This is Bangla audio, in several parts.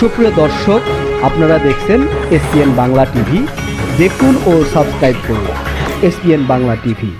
সুপ্রিয় দর্শক, আপনারা দেখছেন এসপিএন বাংলা টিভি। দেখুন ও সাবস্ক্রাইব করুন এসপিএন বাংলা টিভি।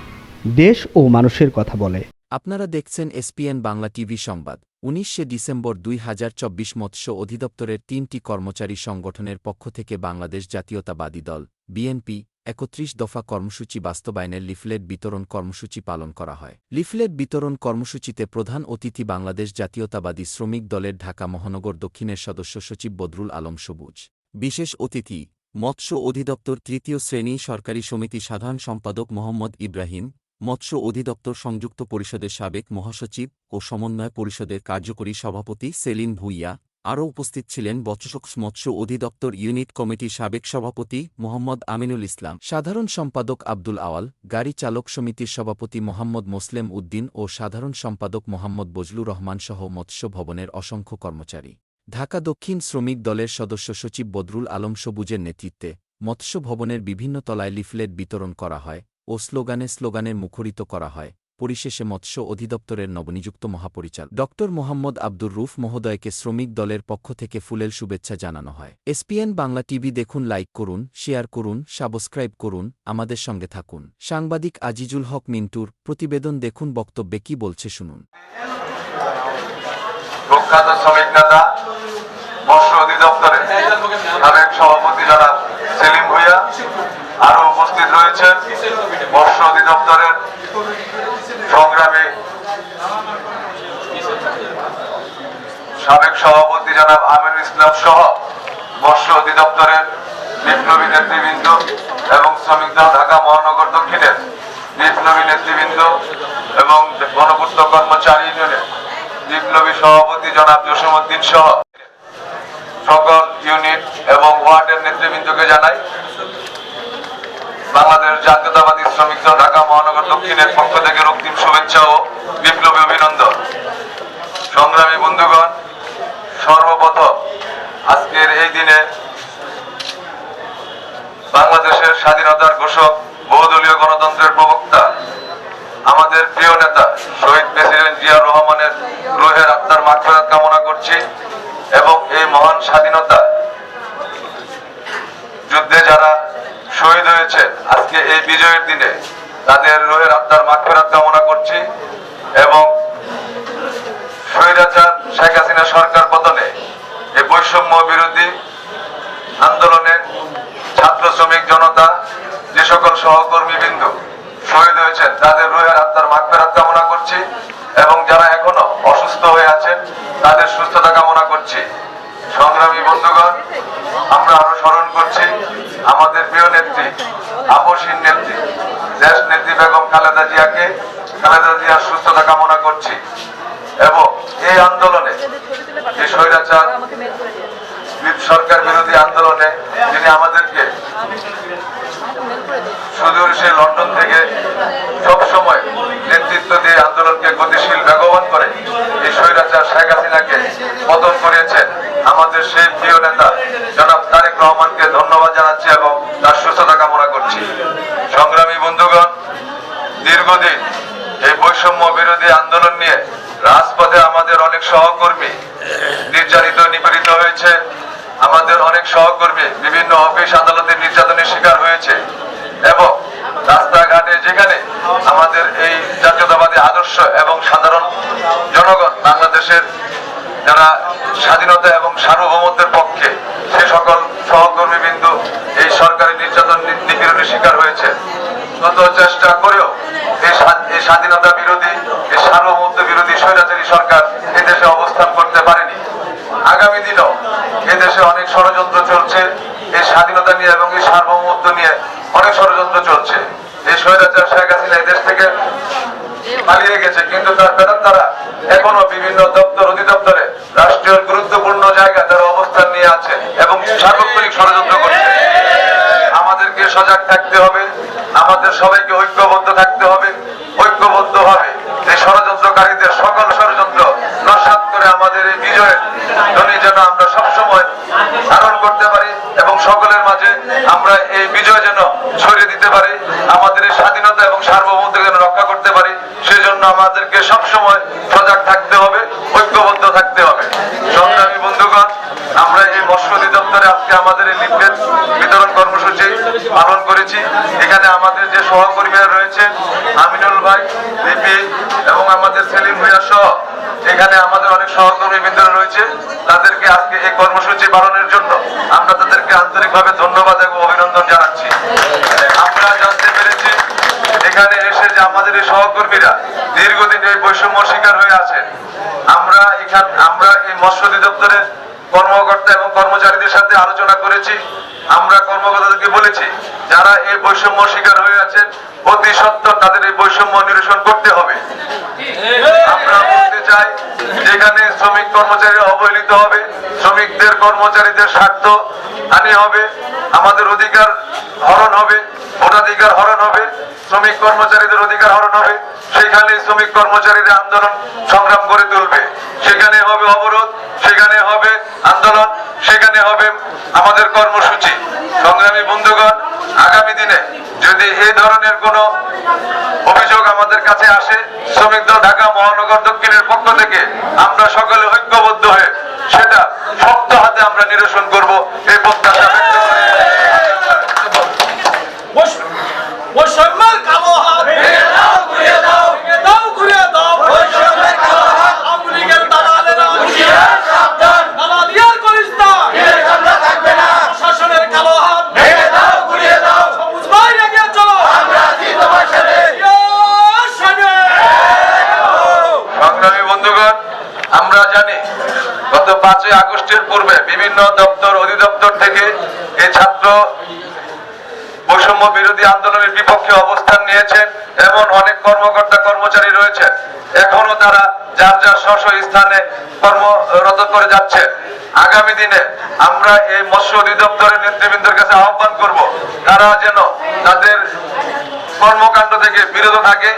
দেশ ও মানুষের কথা বলে। আপনারা দেখছেন এসপিএন বাংলা টিভি সংবাদ। উনিশে ডিসেম্বর দুই হাজার চব্বিশ মৎস্য অধিদপ্তরের তিনটি কর্মচারী সংগঠনের পক্ষ থেকে বাংলাদেশ জাতীয়তাবাদী দল, বিএনপি, একত্রিশ দফা কর্মসূচি বাস্তবায়নের লিফলেট বিতরণ কর্মসূচি পালন করা হয়। লিফলেট বিতরণ কর্মসূচিতে প্রধান অতিথি বাংলাদেশ জাতীয়তাবাদী শ্রমিক দলের ঢাকা মহানগর দক্ষিণের সদস্য সচিব বদরুল আলম সবুজ। বিশেষ অতিথি, মৎস্য অধিদপ্তর তৃতীয় শ্রেণি সরকারি সমিতি সাধারণ সম্পাদক মোহাম্মদ ইব্রাহিম মৎস্য অধিদপ্তর সংযুক্ত পরিষদের সাবেক মহাসচিব ও সমন্বয় পরিষদের কার্যকরী সভাপতি সেলিন ভুইয়া, আরও উপস্থিত ছিলেন বচসক্স মৎস্য অধিদপ্তর ইউনিট কমিটির সাবেক সভাপতি মোহাম্মদ আমিনুল ইসলাম, সাধারণ সম্পাদক আব্দুল আওয়াল, গাড়ি চালক সমিতির সভাপতি মোহাম্মদ মোসলেম উদ্দিন ও সাধারণ সম্পাদক মোহাম্মদ বজলুর রহমান সহ মৎস্য ভবনের অসংখ্য কর্মচারী। ঢাকা দক্ষিণ শ্রমিক দলের সদস্য সচিব বদরুল আলম সবুজের নেতৃত্বে মৎস্য ভবনের বিভিন্ন তলায় লিফলেট বিতরণ করা হয়। ও স্লোগানে স্লোগানে মুখরিত করা হয়। পরিশেষে মৎস্য অধিদপ্তরের নবনিযুক্ত মহাপরিচালক ড. মোহাম্মদ আব্দুর রুফ মহোদয়কে শ্রমিক দলের পক্ষ থেকে ফুলেল শুভেচ্ছা জানানো হয়। এসপিএন বাংলা টিভি দেখুন, লাইক করুন, শেয়ার করুন, সাবস্ক্রাইব করুন, আমাদের সঙ্গে থাকুন। সাংবাদিক আজিজুল হক মিন্টুর প্রতিবেদন দেখুন, বক্তব্যে কি বলছে শুনুন। সাবেক সভাপতি ভুইয়া আরও উপস্থিত রয়েছেন মৎস্য অধিদপ্তরের সংগ্রামী সাবেক সভাপতি জনাব আমির ইসলাম সহ মৎস্য অধিদপ্তরের বিপ্লবী নেতৃবৃন্দ এবং শ্রমিক দল ঢাকা মহানগর দক্ষিণের বিপ্লবী নেতৃবৃন্দ এবং গণপূর্ত কর্মচারী ইউনিয়নের বিপ্লবী সভাপতি জনাব জসিমউদ্দিন সহ সকল ইউনিট এবং ওয়ার্ডের নেতৃবৃন্দকে জানাই বাংলাদেশ জাতীয়তাবাদী শ্রমিক দল ঢাকা মহানগর দক্ষিণের পক্ষ থেকে রক্তিম শুভেচ্ছা ও বিপ্লবী অভিনন্দন। সংগ্রামী বন্ধুগণ, সর্বপ্রথম আজকের এই দিনে বাংলাদেশের স্বাধীনতার ঘোষক বহুদলীয় গণতন্ত্রের প্রবক্তা, আমাদের প্রিয় নেতা শহীদ প্রেসিডেন্ট জিয়া রহমানের গ্রহের আত্মার মাগফিরাত কামনা করছি এবং এই মহান স্বাধীনতা যুদ্ধে যারা শহীদ হয়েছে আজকে এই বিজয়ের দিনে তাদের রোহের আত্মার মাগফিরাত কামনা করছি এবং স্বৈরাচার শেখ হাসিনা সরকার পতনে এই বৈষম্য বিরোধী আন্দোলনে ছাত্র শ্রমিক জনতা, যে সকল সহকর্মী বিন্দু শহীদ হয়েছেন, তাদের রোহের আত্মার মাগফিরাত কামনা করছি এবং যারা এখনও অসুস্থ হয়ে আছেন, তাদের সুস্থতা কামনা করছি। সংগ্রামী বন্ধুগণ, আমরা আরও স্মরণ করছি আমাদের প্রিয় নেত্রী আপসীন নেত্রী দেশ নেত্রী বেগম খালেদা জিয়াকে খালেদা জিয়ার সুস্থতা কামনা করছি এবং এই আন্দোলনে যে স্বৈরাচার সরকার বিরোধী আন্দোলনে যিনি আমাদেরকে সুদূর সে লন্ডন থেকে সব সময় নেতৃত্ব দিয়ে আন্দোলনকে গতিশীল, বেগবান করে এই স্বৈরাচার শেখ হাসিনাকে পতন করিয়েছেন আমাদের সেই প্রিয় নেতা জনাব তারেক রহমানকে ধন্যবাদ জানাচ্ছি এবং তার সুস্থতা কামনা করছি সংগ্রামী বন্ধুগণ দীর্ঘদিন এই বৈষম্য বিরোধী আন্দোলন নিয়ে রাজপথে আমাদের অনেক সহকর্মী নির্যাতিত, নিপীড়িত হয়েছে। আমাদের অনেক সহকর্মী বিভিন্ন অফিস আদালতে নির্যাতনের শিকার হয়েছে এবং রাস্তাঘাটে যেখানে আমাদের এই জাতীয়তাবাদী আদর্শ এবং সাধারণ জনগণ বাংলাদেশের যারা স্বাধীনতা এবং সার্বভৌমত্বের পক্ষে সে সকল সহকর্মী বিন্দু এই সরকারি নির্যাতন, নিপীড়নের শিকার হয়েছে। তত চেষ্টা করেও সরকার এদেশে অবস্থান করতে পারেনি। আগামী দিনও এদেশে অনেক ষড়যন্ত্র চলছে। এই স্বাধীনতা নিয়ে এবং এই সার্বভৌমত্ব নিয়ে অনেক ষড়যন্ত্র চলছে। এই স্বৈরাচার শেখ হাসিনা এই দেশ থেকে পালিয়ে গেছে। কিন্তু তার বেতন তারা এখনও বিভিন্ন দপ্তর, অধিদপ্তরে রাষ্ট্রীয় গুরুত্বপূর্ণ জায়গা তারা অবস্থান নিয়ে আছে এবং সার্বক্ষণিক ষড়যন্ত্র করছে। আমাদেরকে সজাগ থাকতে হবে। আমাদের সবাইকে ঐক্যবদ্ধ থাকতে হবে। সকলের মাঝে আমরা এই বিজয় যেন ছড়িয়ে দিতে পারি, আমাদের এই স্বাধীনতা এবং সার্বভৌমত্ব যেন রক্ষা করতে পারি সেই জন্য আমাদেরকে সবসময় সজাগ থাকতে হবে, ঐক্যবদ্ধ থাকতে হবে। সংগ্রামী বন্ধুগণ, আমরা এই মৎস্য অধিদপ্তরে আজকে আমাদের এই লিফলেট বিতরণ কর্মসূচি পালন করেছি। এখানে আমাদের যে সহকর্মীরা রয়েছে, আমিনুল ভাই লিপি এবং আমাদের সেলিম ভূয়া সহ, এখানে আমাদের অনেক সহকর্মী বৃন্দরা রয়েছে। তাদের আজকে এই কর্মসূচি পালনের জন্য আমরা তাদেরকে আন্তরিকভাবে ধন্যবাদ এবং অভিনন্দন জানাচ্ছি। আমরা জানতে পেরেছি এখানে এসে যে আমাদের এই সহকর্মীরা দীর্ঘদিন এই বৈষম্য শিকার হয়ে আছেন। আমরা এখান আমরা এই মৎস্য অধিদপ্তরের কর্মকর্তা এবং কর্মচারীদের সাথে আলোচনা করেছি। আমরা কর্মকর্তাদেরকে বলেছি, যারা এই বৈষম্য শিকার হয়ে আছেন, অতি সত্তর তাদের এই বৈষম্য নিরসন করতে হবে। আমরা বলতে চাই, যেখানে শ্রমিক কর্মচারী অবহেলিত হবে, শ্রমিকদের কর্মচারীদের স্বার্থ হানি হবে, আমাদের অধিকার হরণ হবে, ভোটাধিকার হরণ হবে, শ্রমিক কর্মচারীদের অধিকার হরণ হবে সেখানে শ্রমিক কর্মচারীদের আন্দোলন সংগ্রাম করে তুলবে। সেখানে হবে অবরোধ, সেখানে হবে আন্দোলন সেখানে হবে আমাদের কর্মসূচি। সংগ্রামী বন্ধুগণ, আগামী দিনে যদি এই ধরনের কোনো অভিযোগ আমাদের কাছে আসে, শ্রমিক দল ঢাকা মহানগর দক্ষিণের পক্ষ থেকে আমরা সকলে ঐক্যবদ্ধ হয়ে সেটা শক্ত হাতে আমরা নিরসন করব। বিভিন্ন দপ্তর অধিদপ্তর থেকে এই ছাত্র বৈষম্য বিরোধী আন্দোলনের বিপক্ষে অবস্থান নিয়েছেন এমন অনেক কর্মকর্তা কর্মচারী রয়েছেন। এখনও তারা যার যার স্ব স্থানে কর্মরত করে যাচ্ছে। আগামী দিনে আমরা এই মৎস্য অধিদপ্তরের নেতৃবৃন্দের কাছে আহ্বান করব, তারা যেন তাদের কর্মকাণ্ড থেকে বিরত থাকে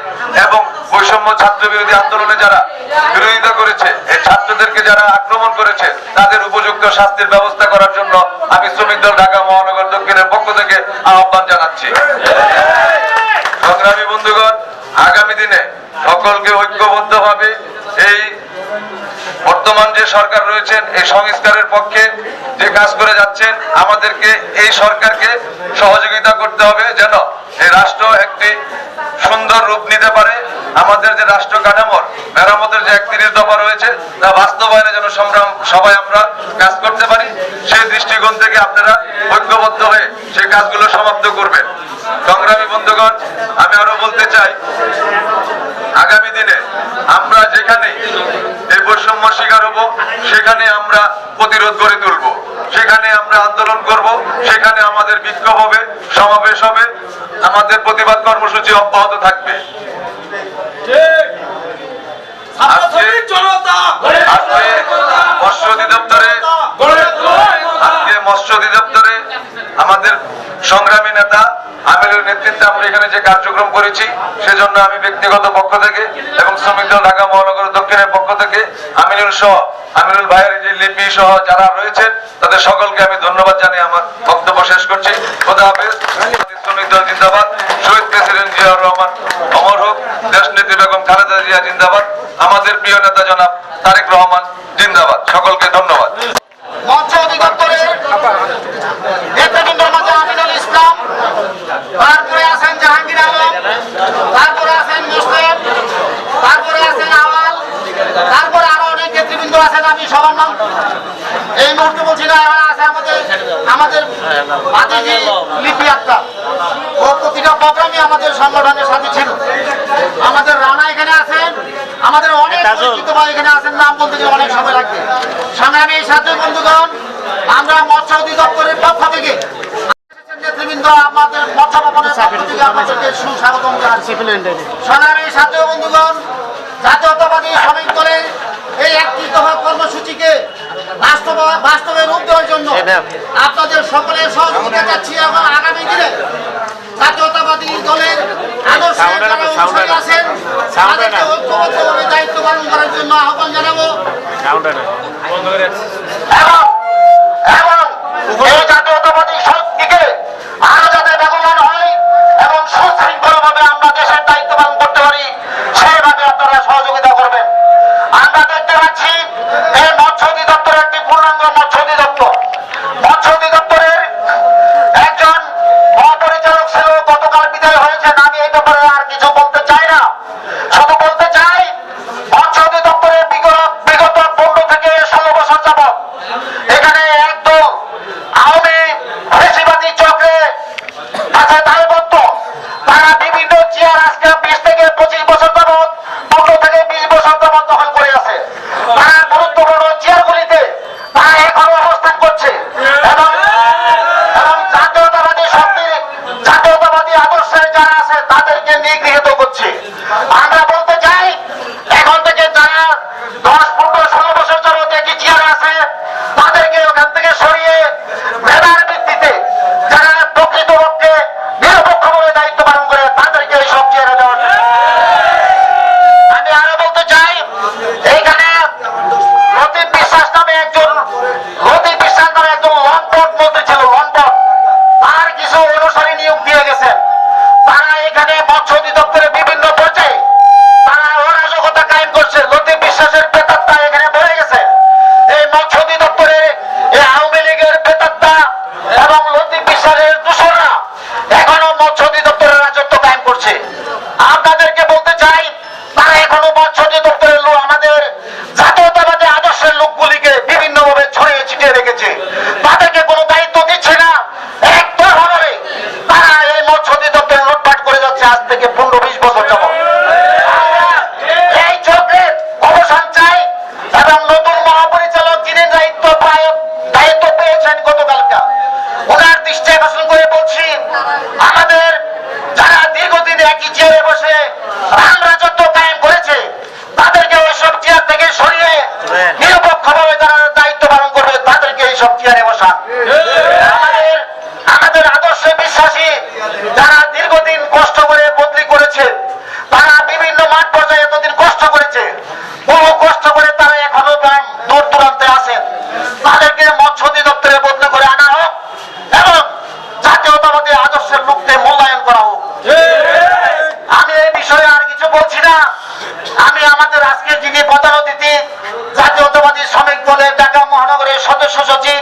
এবং বৈষম্য ছাত্র বিরোধী আন্দোলনে যারা বিরোধিতা করেছে ছাত্রদেরকে যারা আক্রমণ করেছে, তাদের উপযুক্ত শাস্তির ব্যবস্থা করার জন্য আমি শ্রমিক দল ঢাকা মহানগর দক্ষিণের পক্ষ থেকে আহ্বান জানাচ্ছি। সংগ্রামী বন্ধুগণ, আগামী দিনে সকলকে ঐক্যবদ্ধভাবে এই বর্তমান যে সরকার রয়েছেন, এই সংস্কারের পক্ষে যে কাজ করে যাচ্ছেন, আমাদেরকে এই সরকারকে সহযোগিতা করতে হবে যেন এই রাষ্ট্র একটি সুন্দর রূপ নিতে পারে। আমাদের যে রাষ্ট্র কাঠামোর মেরামতের যে একত্রিশ দফা রয়েছে, তা বাস্তবায়নে যেন সংগ্রাম সবাই আমরা কাজ করতে পারি। সেই দৃষ্টিকোণ থেকে আপনারা ঐক্যবদ্ধ হয়ে সেই কাজগুলো সমাপ্ত করবেন। সংগ্রামী বন্ধুগণ, আমি আরও বলতে চাই আগামী দিনে আমরা যেখানে এই বৈষম্য শিকার হব সেখানে আমরা প্রতিরোধ গড়ে তুলব। সেখানে আমরা আন্দোলন করব সেখানে আমাদের বিক্ষোভ হবে সমাবেশ হবে আমাদের প্রতিবাদ কর্মসূচি অব্যাহত থাকবে। আজকে মৎস্য অধিদপ্তরে গড়ে তোলো আজকে মৎস্য অধিদপ্তরে আমাদের সংগ্রামী নেতা আমিরের নেতৃত্বে আমরা এখানে যে কার্যক্রম করেছি, সেজন্য আমি ব্যক্তিগত পক্ষ থেকে এবং শ্রমিক দল ঢাকা মহানগর দক্ষিণের পক্ষ থেকে আমিনুল সহ আমিনুল ভাইয়ের যে লিপি সহ যারা রয়েছেন, তাদের সকলকে আমি ধন্যবাদ জানিয়ে আমার বক্তব্য শেষ করছি। খোদা হাফেজ। শ্রমিক দল জিন্দাবাদ। শহীদ প্রেসিডেন্ট জিয়াউর রহমান অমর হোক। দেশ নেত্রী বেগম খালেদা জিয়া জিন্দাবাদ। আমাদের প্রিয় নেতা জনাব তারেক রহমান জিন্দাবাদ। সকলকে ধন্যবাদ। নেতৃবৃন্দের মধ্যে আমিনুল ইসলাম তারপরে আছেন জাহাঙ্গীর আলম তারপরে আছেন মুসলিম তারপরে আছেন আওয়াল তারপরে আরও অনেক নেতৃবৃন্দ আছেন আমি সবার নাম এই মুহূর্তে বলছি না আছে আমাদের আমাদের ভাতিজি লিপি আক্তা ও প্রতিটা প্রোগ্রামে আমাদের সংগঠনের সাথে ছিল। আমাদের রানা এখানে আছেন আমাদের অনেক পরিচিত এখানে আছেন নাম বলতে অনেক সময় লাগবে। সংগ্রামী সাথে বন্ধুগণ আমরা মৎস্য অধিদপ্তরের পক্ষ থেকে নেতৃবৃন্দ আমাদের মৎস্য ভবনের পক্ষ থেকে আপনাদেরকে সুস্বাগতম জানাচ্ছি। সংগ্রামী সাথে বন্ধুগণ জাতীয়তাবাদী শ্রমিক দলের এই একটি দফা কর্মসূচিকে বাস্তব বাস্তবে রূপ দেওয়ার জন্য আপনাদের সকলের সহযোগিতা চাচ্ছি এবং আগামী দিনে জাতীয়তাবাদী দলের আদর্শে আছেন তাদেরকে ঐক্যবদ্ধভাবে দায়িত্ব পালন করার জন্য আহ্বান জানাব। এবং এই জাতীয়তাবাদী শক্তিকে আরও গৃহীত করছে। আমরা চেয়ারে বসা। আমাদের আদর্শে বিশ্বাসী যারা দীর্ঘদিন কষ্ট করে বদলি করেছে, তারা বিভিন্ন মাঠ পর্যায়ে এতদিন কষ্ট করেছে। বহু কষ্ট করে তারা এখনও দূর দূরান্তে আসে তাদেরকে মৎস্য অধিদপ্তরে বদলি করে আনা হোক এবং জাতীয়তাবাদী আদর্শের লোককে মূল্যায়ন করা হোক। আমি এই বিষয়ে আর কিছু বলছি না। আমি আমাদের আজকের যিনি প্রধান অতিথি জাতীয়তাবাদী শ্রমিক দলের ঢাকা মহানগরের সদস্য সচিব